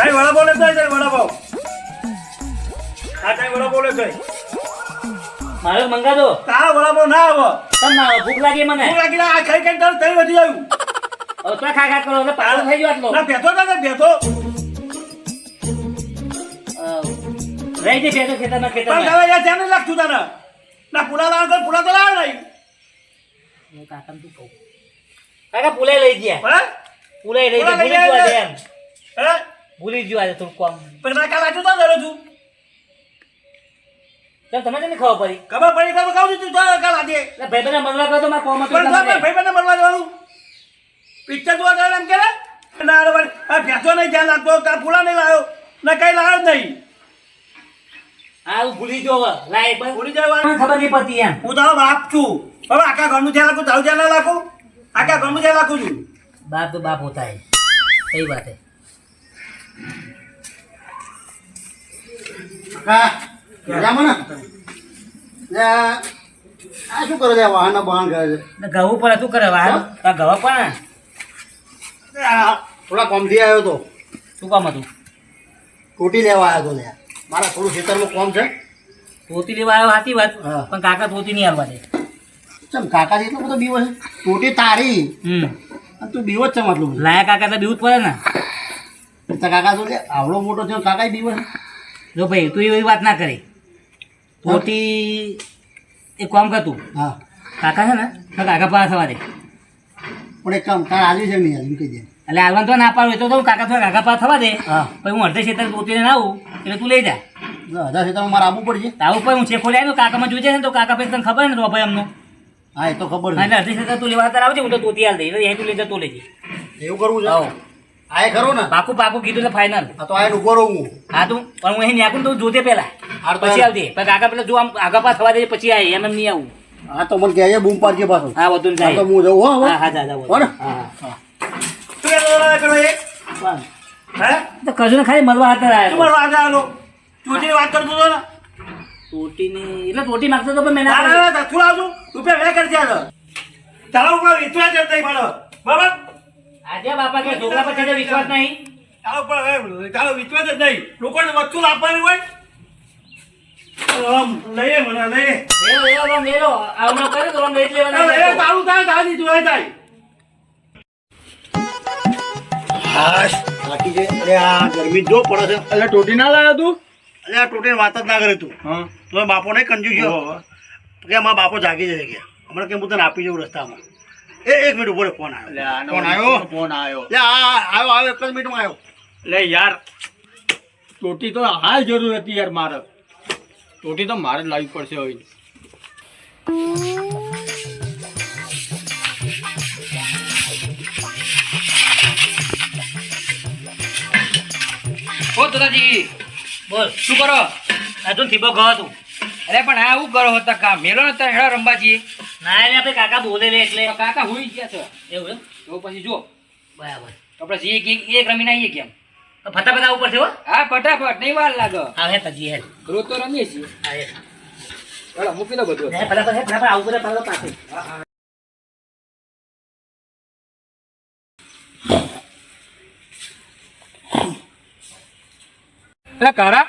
સાહેબ વડા બોલે છે સાહેબ વડા પાવ હા સાહેબ વડા બોલે છે મારે મંગા દો. તા વડા પાવ ના આવો. તમને ભૂખ લાગી મને. ભૂખ લાગી આ ખાઈ ખાઈ તારું તઈ વધી આવ્યું હવે તો ખા ખા કરો એટલે પાછો થઈ ગયો આટલો. ના બેઠો ના બેઠો અ, રહી જઈ બેઠો ખેતરમાં પણ ખેતરમાં હવે યાર ધ્યાન નહીં લાગતું તારા. ના પુડા લાવ કર પુડા તો લાવ નહીં. હું કાકાને તું કહું? કાકા પુલાઈ લઈ ગયા. પુલાઈ લઈ ગયા ભૂલી ગયા. એમ હે? ભૂલી ગયો આજે થોડું કોમ પણ મારે કામ આજુ તો છું. ખબર પડી. તું કાલ આજે. ભાઈ બને નહીં ધ્યાન લાગતો કાલ ફૂલા નહીં લાવ્યો. ના જો લાય ભૂલી જવાનું ખબર નહીં પડતી એમ. હું તારો બાપ છું. હવે આખા ઘરનું ધ્યાન રાખું તારું ધ્યાન ના રાખું? આખા ઘરનું ધ્યાન રાખું છું. બાપ તો બાપ હોતા હે. વાત હે. કાકા મજામાં ને? લે, આ શું કરે છે? વાહન બહાન કરે છે. ઘઉં પણ શું કરે? વાહ ઘઉં પણ થોડા કોમથી આવ્યો તો. શું કામ હતું? ટોટી લેવા આવ્યો તો મારા થોડું ખેતરમાં કોમ છે. ધોતી લેવા આવ્યો સાચી વાત. પણ કાકા ધોતી નહીં આવવા દે. ચમ કાકાજી એટલો બધો બીવો છે. ટોટી તારી. હમ. તું બીવો જ ચમ આટલું લાયા કાકા તો બીવું જ પડે ને. તો કાકા શું છે આવડો મોટો થયો કાકા બીવો જો ભાઈ તું એવી વાત ના કરી. પોતી એ કામ કરતું હા. કાકા છે ને તો કાકા પાસે થવા દે. પણ એક કામ તાર આવી છે નહીં એમ કહી દે. એટલે આવવાનું તો ના પાડું એ તો કહું કાકા થોડા કાકા પાસે થવા દે. હા. પછી હું અડધે ક્ષેત્ર પોતીને ના આવું એટલે તું લઈ જા. અડધા ક્ષેત્રમાં મારે આવવું પડશે. આવું પછી હું ચેખો લઈ કાકામાં જોઈ જાય ને તો કાકા પછી તને ખબર ને તો ભાઈ એમનું. હા એ તો ખબર હા, છે. એટલે અડધી ક્ષેત્ર તું લેવા તાર આવજે હું તો તોતી હાલ દઈ એટલે અહીં તું લઈ જા તું લેજે એવું કરવું છે? આવો. આ એ ખરો ને? પાકું પાકું કીધું એટલે ફાઇનલ આ તો આ ઊભો રહું હું. હા તું પણ હું અહીં ન્યાકું ને તો જોતે પેલા. હાર પછી આવતી પણ પછી કાકા પેલા જો આમ આગા પાસ થવા દે પછી આય એમ એમ નહીં આવું. હા તો મને કહેજે બૂમ પાડજે પાછો. હા બધું જાય તો હું જઉં હો હા. હા જા જા બોલ હા હા. શું એ કરો એક હે? તો કજુ ને ખાલી મળવા હાથે આયો તું મળવા હાથે આલો? તું વાત કરતો તો ને? ટોટીની એટલે ટોટી માંગતો તો પણ મેં ના ના ના ના તું આવજો રૂપિયા વે કરી દે તારા ઉપર વિશ્વાસ જતા બરાબર? આજે બાપા કે ઢોકળા પર તને વિશ્વાસ નહીં? તારા પણ હવે તારો વિશ્વાસ જ નહીં. લોકોને વસ્તુ આપવાની હોય? આમ લઈએ મને લઈએ. કરે તો લઈ તારું થાય તારી હાશ બાકી છે અરે આ ગરમી જો પડે છે. ટોટી ના લાવ્યો તું? અરે આ ટોટી વાત જ ના કરે તું. હા. તો બાપો ને કંજુ ગયો કે અમારા બાપો જાગી જાય ગયા હમણાં કેમ હું તને આપી જવું રસ્તામાં? એ એક મિનિટ ઉપર ફોન આવ્યો. ફોન આવ્યો? ફોન આવ્યો. લે આ આવ્યો આવ્યો એક જ મિનિટમાં આવ્યો. લે યાર ટોટી તો હાલ જરૂર હતી યાર મારે. ટોટી તો મારે જ લાવવી પડશે હવે. ઓ દાદાજી બોલ. શું કરો? હજુ થીબો ગયો તું. અરે પણ આ શું કરો હતા કામ મેલો ને હેડા રમવા જઈએ? ના એટલે આપણે કાકા બોલે લે એટલે કાકા હુઈ ગયા છે. એવું તો પછી જો બરાબર. આપણે જે એક રમીને આવીએ કેમ? ફટાફટ ઉપર છે હો. હા ફટાફટ નહીં વાર લાગે. હા હે તજી હે. રોજ તો રમીએ છીએ. હા હે. ચાલો મૂકી દો બધું. હે ફટાફટ હે ફટાફટ આવું કરે ફટાફટ પાસે એટલે કારા?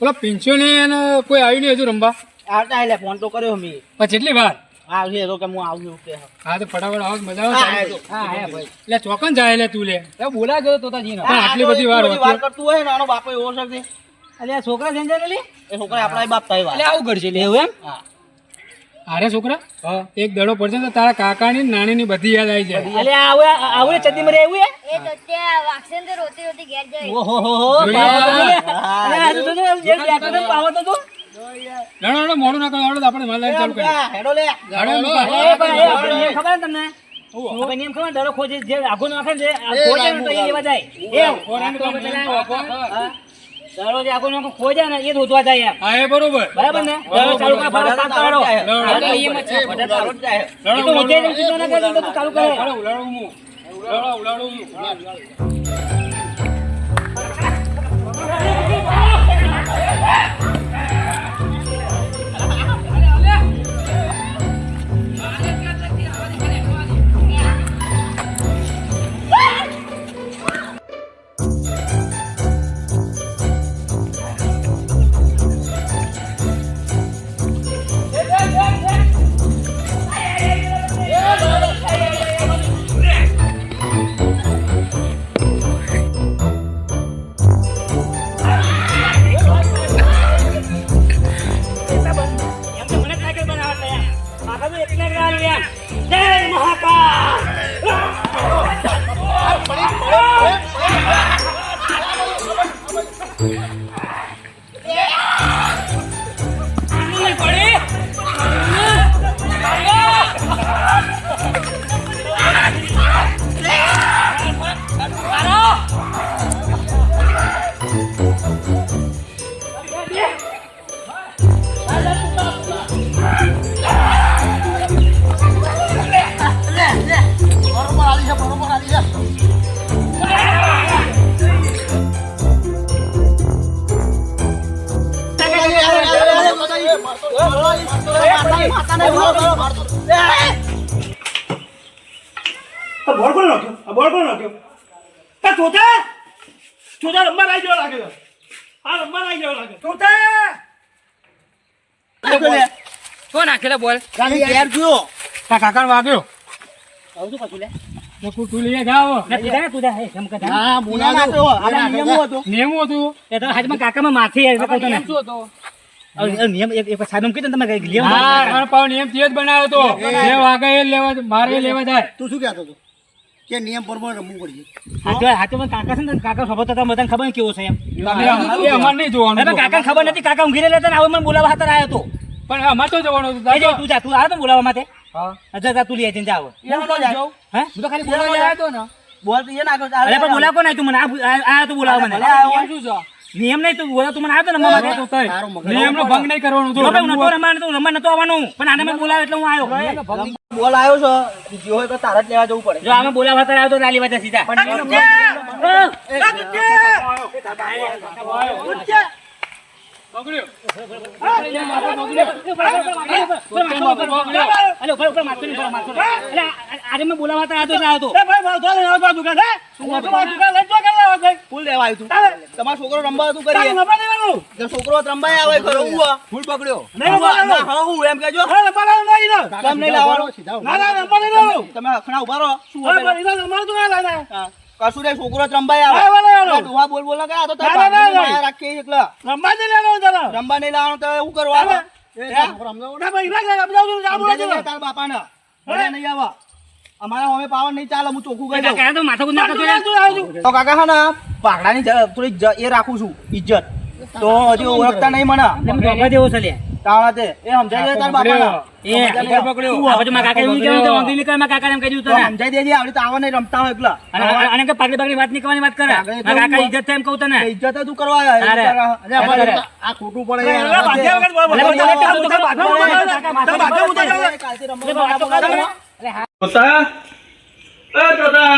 પેલો પિંચો ને કોઈ આવ્યું નહીં હજુ રમવા? આવતા એટલે ફોન તો કર્યો મેં. પછી કેટલી વાર? આવશે તો કે હું આવું કે હા. તો ફટાફટ આવો મજા આવે ચાલુ. હા ભાઈ. એટલે ચોકન જાય એટલે તું લે. એ બોલા ગયો તો તાજી આટલી બધી વાર હોતી. કરતું હોય ને આનો બાપો એવો છે અલે આ છોકરા જંજર લે એ છોકરા આપણા બાપ થાય એટલે આવું કરશે લે એવું એમ? હા. અરે છોકરા? એક દડો પડશે તો તારા કાકાની નાની નાનીની બધી યાદ આવી જાય. આવું આવું ચડ્ડી મરે આવું એ? તો ત્યાં તો રોતી રોતી ઘેર જાય. ઓહો હો હો. તો પાવો તો તું. મોડું ના કરો આપણે માલ ચાલુ કરી. હેડો લે. ખબર તમને? નિયમ ખબર ખોજે જે આખો નાખે છે જે ખોજે તો એ લેવા જાય. એ ફોરાનું કામ પેલા હા. દડો જે આખો ખોજે ને એ ધોતવા જાય હા એ બરોબર. બરાબર ને? ચાલુ કર કામ કરો. છે બધા જાય એ તો ઊંચે જ ઊંચી ના કરે તો ચાલુ કરે. લડો, લડો હું. લડો, લડો હું. આ કોણ નાખ્યો એ ચોથા ચોથા રમવા આવી ગયો લાગે. આ રમવા આવી ગયો લાગે ચોથા કોણ નાખેલો બોલ? ઘેર ગયો કાકા વાગ્યો. આવું શું પાછું લે? તું તું તું નિયમો હતો. હતું. તો કાકામાં માથે નિયમ એક સાદમ કીધું તમે ત્રણ પાવ નિયમ તે જ બનાવ્યો હતો જે વાગે લેવા મારે લેવા જાય. તું શું કહેતો હતો? કે નિયમ પ્રમાણે રમવું પડશે. કાકા છે ને કાકા ખબર તો બધાને ખબર કેવો છે એમ. અમારે નહીં જોવાનું. હવે કાકાને ખબર નથી કાકા ઊંઘી રહેલા હતા ને હવે મને બોલાવવા હાથર આવ્યો તો. પણ અમારે તો જવાનું હતું. એ જો તું જા તું આવ્યો તો માટે. હા. જા તું લઈ જઈને જાવ જાય હે હું? તો ખાલી બોલાવવા આવ્યો હતો ને. બોલ તો એ બોલાવ મને? આ તો મને. શું છે? નિયમ નહીં તું બોલા તું મને આવ્યો તો ને મામા તો તોય નિયમનો ભંગ નહીં કરવાનો ભાઈ હું નતો રમવાનું તો રમવા નતો આવવાનું. પણ આને મેં બોલાવ્યો એટલે હું આવ્યો બોલ આવ્યો છો. જો હોય તો તારા જ લેવા જવું પડે. જો આમે બોલાવવા તારે આવ્યો તો લાલી વાજા સીધા. અરે છોકરો રમવા છોકરો રમવા આવે તમે અખણા ઊભા રહો શું. કશું નહીં છોકરો હા, આવે. બોલો, બોલો. આ ડોહા બોલ બોલ ના આ તો તાર રાખી એકલા રંબા નહીં લેવાનો તારા. રંબા નહીં લેવાનો તો શું કરવા આવા? અમારા હવે પાવર નહીં ચાલે હું ચોખ્ખું કરી તો કાકા હા ને થોડી એ રાખું છું ઇજ્જત. તો હજી ઓળખતા નહીં મને. જેવો છે લ્યા. એ સમજાય છે તારા બાપાને એ આ પકડ્યો. આ બધું મારા કાકાએ એવું કીધું તો વાંધો નહીં કરે, મારા એમ કહી દીધું તને. સમજાઈ દેજે આવડી તો નહીં રમતા હોય એકલા અને અને- કે પાગડી પાગડી વાત નહીં કરવાની વાત કરે કાકા ઇજ્જત થાય એમ કહું તને ઇજ્જત તું કરવા આવ્યા. અરે. અરે અમારે અરે. આ ખોટું પડે અરે, યાર. વગર બોલ, બોલ, બાપા બોલ, ઉતાર, તારા- કાલથી રમવા વાતો કરે તમે. અરે હા. જોતા એ જોતા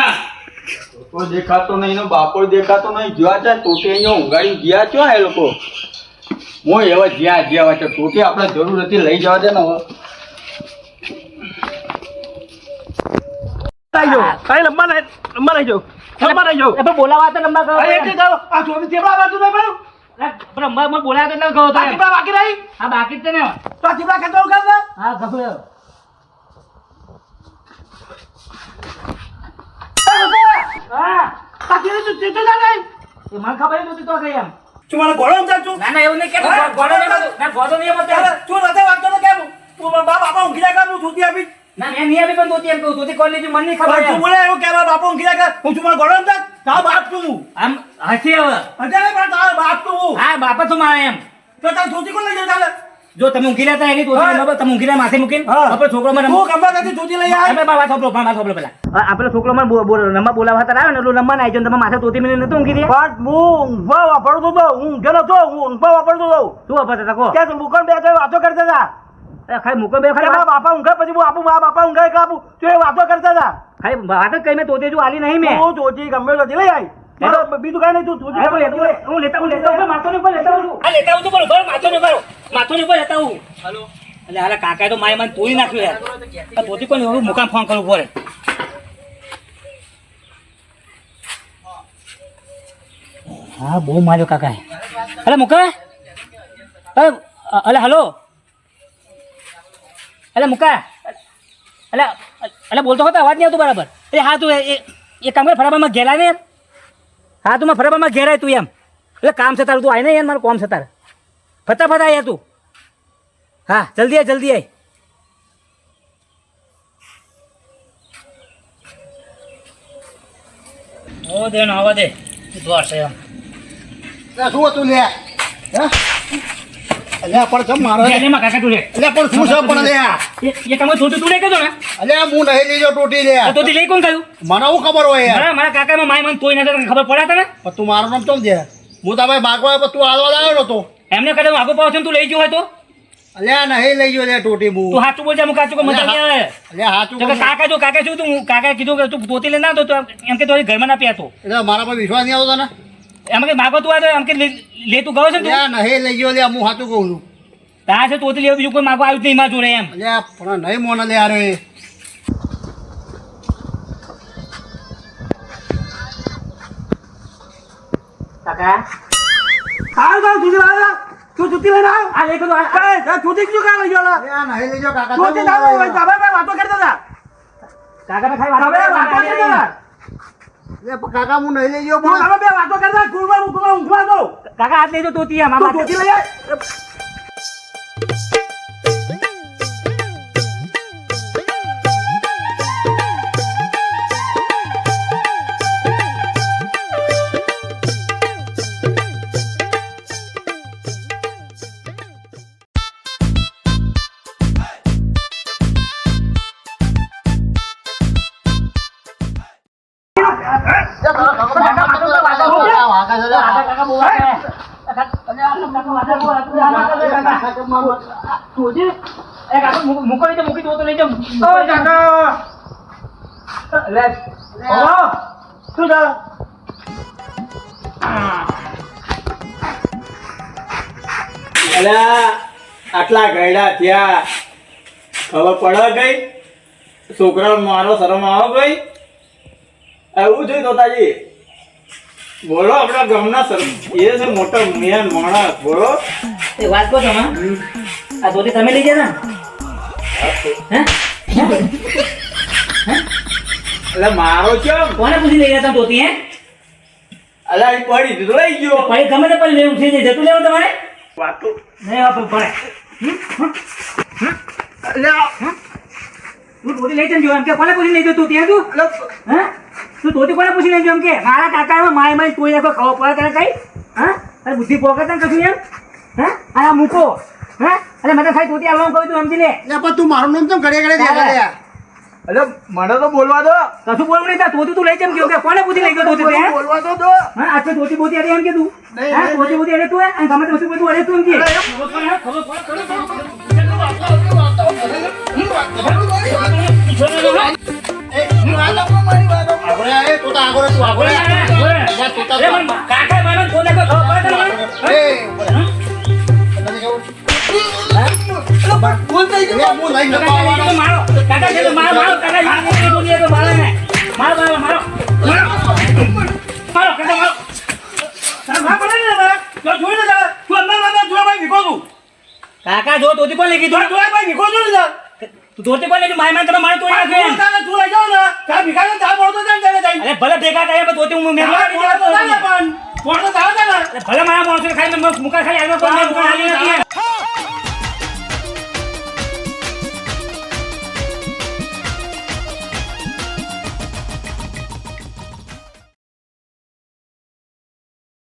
તો દેખાતો નહીં એનો બાપો દેખાતો નહીં જ્યાં છે ટોટી અહીંયા ઊંઘાડી ગયા છો એ લોકો હું એવા જ્યાં જ્યાં હોય ટોટી આપણે જરૂર હતી લઈ જવા દે ને હવે. બોલાવા તો કરો. એટલે. ચેપડા બાકી રહી. હા બાકી છે ને. તો આ ચેપડા ખેંચો હા ગભરો. હા. બાકી તું ચેતો જા એ મને ખબર નહોતી તો ગઈ એમ. મને ઘોડો સમજાવ છું? ના ના એવું નહીં કે ગોળો. ના ગોળો નહીં મત તું નથી વાગતો તો કેમ? તું બાપ બાપા ઊંઘી જાય હું છૂટી આપી ના મેં નહીં આપી પણ ધોતી એમ કહું તોતી કોણ લીધું મને નહીં ખબર તું બોલે એવું કે બાપા ઊંઘી જાય હું તું મારા ઘોડો સમજાવ? તારો બાપ તું આમ હસી હવે અત્યારે પણ તારો બાપ તું હા બાપા તો મારે એમ તો તારે સુધી કોણ લઈ જાય? જો તમે ઊંઘી લેતા એની તોતી બરાબર તમે ઊંઘી માથે મૂકીને આપણે છોકરો મને હું ગમે નથી છૂટી લઈ આવે અમે બાબા થોપલો બાબા થોપલો પેલા. આપણે છોકરો મને રમવા બોલાવવા હતા આવ્યો ને એટલે રમવા આવી તમે માથે તોતી મિલી નતું ઊંઘી રહ્યા? પણ હું ઊંઘવા વાપરતો તો હું ઊંઘેલો હતો હું ઊંઘવા વાપરતો તો. શું વાપરતા હતા કહો ત્યાં મુકણ બે તો વાતો કરતા હતા. એ ખાલી મૂકો બે ખાલી મારા બાપા ઊંઘે પછી હું આપું મારા બાપા ઊંઘે કે આપું? તો એ વાતો કરતા હતા. ખાલી વાત જ કઈ મેં તોતી જો આલી નહીં મેં. હું તોતી ગમે તો લઈ આવી બીજું કઈ નહીં તું હું- હું લેતા હું લેતા હું માથો ઉપર લેતા હું આ લેતા હું તો બરોબર માથો ઉપર ને ઉપર રહેતા હું. હલો. એટલે હાલે કાકાએ તો માય મને તોડી નાખ્યું યાર. પોતી કોઈ એવું મુકામ ફોન કરવું પડે. હા બહુ માર્યો કાકા અરે મુકા. અરે અલે હલો. અલે મુકા. અલે અલે બોલતો હતો અવાજ નહીં આવતો બરાબર. એ હા તું એ- કામ કર ફરાબામાં ઘેરાય ને યાર હા તું માં ફરાબામાં ઘેરાય તું એમ. એટલે કામ છે તારું તું આવીને યાર મારું કોમ છે તારે. ફટાફટ આય યાર તું. હા જલ્દી આય જલ્દી આય. ઓ દે આવા દે. દ્વાર છે એમ. શું હતું લે? હે? અલ્યા પણ ચમ મારો એમાં કાકા તું લે. અલ્યા પણ શું છે પણ લ્યા એ તમે કામ છોટું તું લે ને. અલ્યા હું નહીં લીધો ટોટી લે. તો તું લઈ કોણ કહ્યું મને હું ખબર હોય યાર? મારા કાકા કાકામાં માય મને કોઈ નતો ખબર પડ્યા તને? પણ તું મારું નામ ચમ દે? હું તમે બાગવા તું આલવા આવ્યો નતો. એમને કદાચ આગો પાવ છે ને તું લઈ ગયો હોય તો? અલ્યા નહીં લઈ ગયો લે ટોટી તું હું બોલજે બોલજા કાચું કે મજા નહીં આવે. અલ્યા હાચું કે કાકા જો કાકા શું તું કાકા કીધું કે તું પોતી લઈને આવતો તો એમ કે તો ઘરમાં ના પીતો એટલે મારા પર વિશ્વાસ નહીં આવતો ને એમ કે માગો તું આ તો એમ કે લે- તું ગયો છે તું? અલ્યા નહીં લઈ ગયો લે હું સાચું કહું છું. તા છે તોતી લેવું બીજું કોઈ માગો આવ્યું જ નહીં મારા જોડે એમ. અલ્યા પણ નહીં મોને લે આરે કાકા? હા જુદી લાવે તું જુતી લઈને આવ. આ લેખો તો આ- જુદી ક્યું કામ લઈ ગયો અલ્યા નહીં લેજો કાકા જુદી ના હોય. બાબા ભાઈ વાતો કરતા હતા કાકા ખાઈ વાતો કરતા હતા કાકા હું નહીં તું બાબા બે વાતો કરતા ઊંઘવા ઊંઘવા દો કાકા હાથ લેજો તોતી એમ આ તું વાત- જુદી લઈ મૂકો- આટલા ગયડા થયા. ખબર પડે ગઈ? છોકરા મારો શરમ આવો ગઈ? એવું જોઈ તોતાજી બોલો આપણા ગામના સર એ છે મોટો મેન માણસ બોલો. એ વાત કહો તમે. આ ધોતી તમે લઈ ગયા ને હે? એટલે મારો છે કોને પૂછી લઈ ગયા તમે ધોતી હે? અલ્યા એ પડી દીધું લઈ ગયો. પછી ગમે તે પડી લેવું છે જતું લેવું તમારે? વાતો. નહીં આપે પડે. તું ધોતી લઈ જજો એમ કે કોને પૂછી લઈ ગયો તું ત્યાં તું? હે? તું ધોતી કોને પૂછી લઈ ગયો એમ કે? મારા કાકા એમાં માય માય કોઈ નાખો ખાવા પડે તને કઈ? હા? અરે બુદ્ધિ પોકે તને કશું એમ? હે? આ મૂકો. હા? અરે મને ખાલી ધોતી આવવાનું કહ્યું તું સમજી લે. પણ તું મારું નામ કેમ ઘડે ઘડે દે અરે મને તો બોલવા દો. કશું બોલવું નહીં ધોતી તું લઈ જેમ કેવું કે? કોને પૂછી લઈ ગયો ધોતી તે? બોલવા તો દો. હા આટલી ધોતી બોતી અરે એમ કે તું? નહીં, હા ધોતી બોતી અરે તું અને ગમે તે વસ્તુ બધું અરે તું એમ કે. તો તો તું તો તો ખબર પડે કાકા જો તો છે છે છું. કોણ લઈ જો તું. જોવાભાઈ ભીખો ને. તું ધોતી ગઈ માય માય તમે મારે તોડી એમ. તું લઈ જાઓ ને, તારા ભીખાને તા બોલતો જાય જાણે જાય. અરે ભલે ભેગા થાય પણ ધોતી હું મેં બોલતો જાણે પણ. બોલતો તારા જાણે. ભલે મારા માણસો ખાઈ મેં મુકા ખાઈ આવ્યો પણ મુકા ખાઈ.